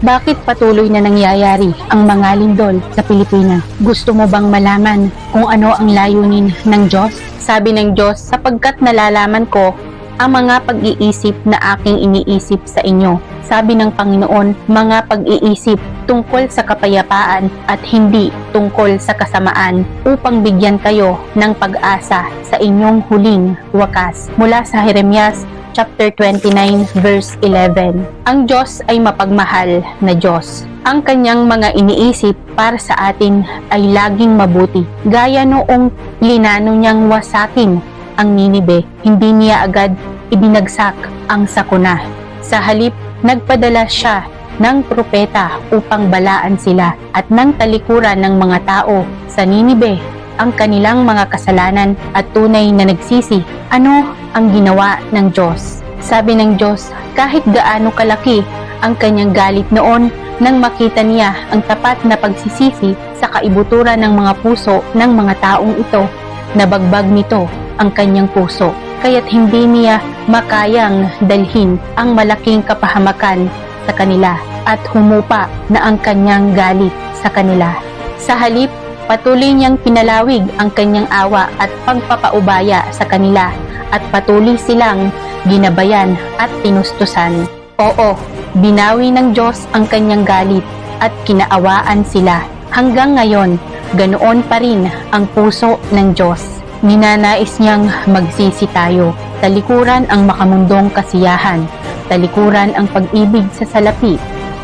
Bakit patuloy na nangyayari ang mga lindol sa Pilipinas? Gusto mo bang malaman kung ano ang layunin ng Diyos? Sabi ng Diyos, sapagkat nalalaman ko ang mga pag-iisip na aking iniisip sa inyo. Sabi ng Panginoon, mga pag-iisip tungkol sa kapayapaan at hindi tungkol sa kasamaan upang bigyan kayo ng pag-asa sa inyong huling wakas. Mula sa Jeremias chapter 29 verse 11. Ang Diyos ay mapagmahal na Diyos. Ang kanyang mga iniisip para sa atin ay laging mabuti. Gaya noong linano niyang wasakin ang Ninibe, hindi niya agad ibinagsak ang sakuna. Sa halip, nagpadala siya ng propeta upang balaan sila at ng talikuran ng mga tao sa Ninibe ang kanilang mga kasalanan at tunay na nagsisi. Ano ang ginawa ng Diyos? Sabi ng Diyos, kahit gaano kalaki ang kanyang galit noon nang makita niya ang tapat na pagsisisi sa kaibuturan ng mga puso ng mga taong ito, nabagbag nito ang kanyang puso. Kaya't hindi niya makayang dalhin ang malaking kapahamakan sa kanila at humupa na ang kanyang galit sa kanila. Sa halip, patuloy niyang pinalawig ang kanyang awa at pagpapaubaya sa kanila at patuloy silang ginabayan at tinustusan. Oo, binawi ng Diyos ang kanyang galit at kinaawaan sila. Hanggang ngayon, ganoon pa rin ang puso ng Diyos. Ninanais niyang magsisi tayo. Talikuran ang makamundong kasiyahan. Talikuran ang pag-ibig sa salapi.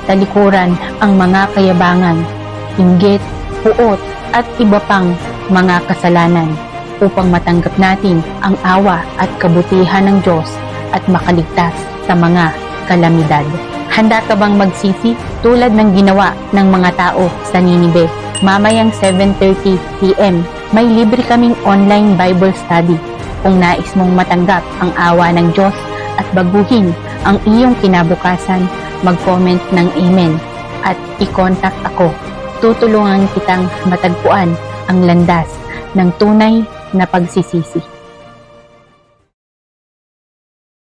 Talikuran ang mga kayabangan. Inggit, puot, at iba pang mga kasalanan upang matanggap natin ang awa at kabutihan ng Diyos at makaligtas sa mga kalamidad. Handa ka bang magsisi tulad ng ginawa ng mga tao sa Ninibe? Mamayang 7.30pm, may libre kaming online Bible study. Kung nais mong matanggap ang awa ng Diyos at baguhin ang iyong kinabukasan, mag-comment ng Amen at i-contact ako. Tutulungan kitang matagpuan ang landas ng tunay na pagsisisi.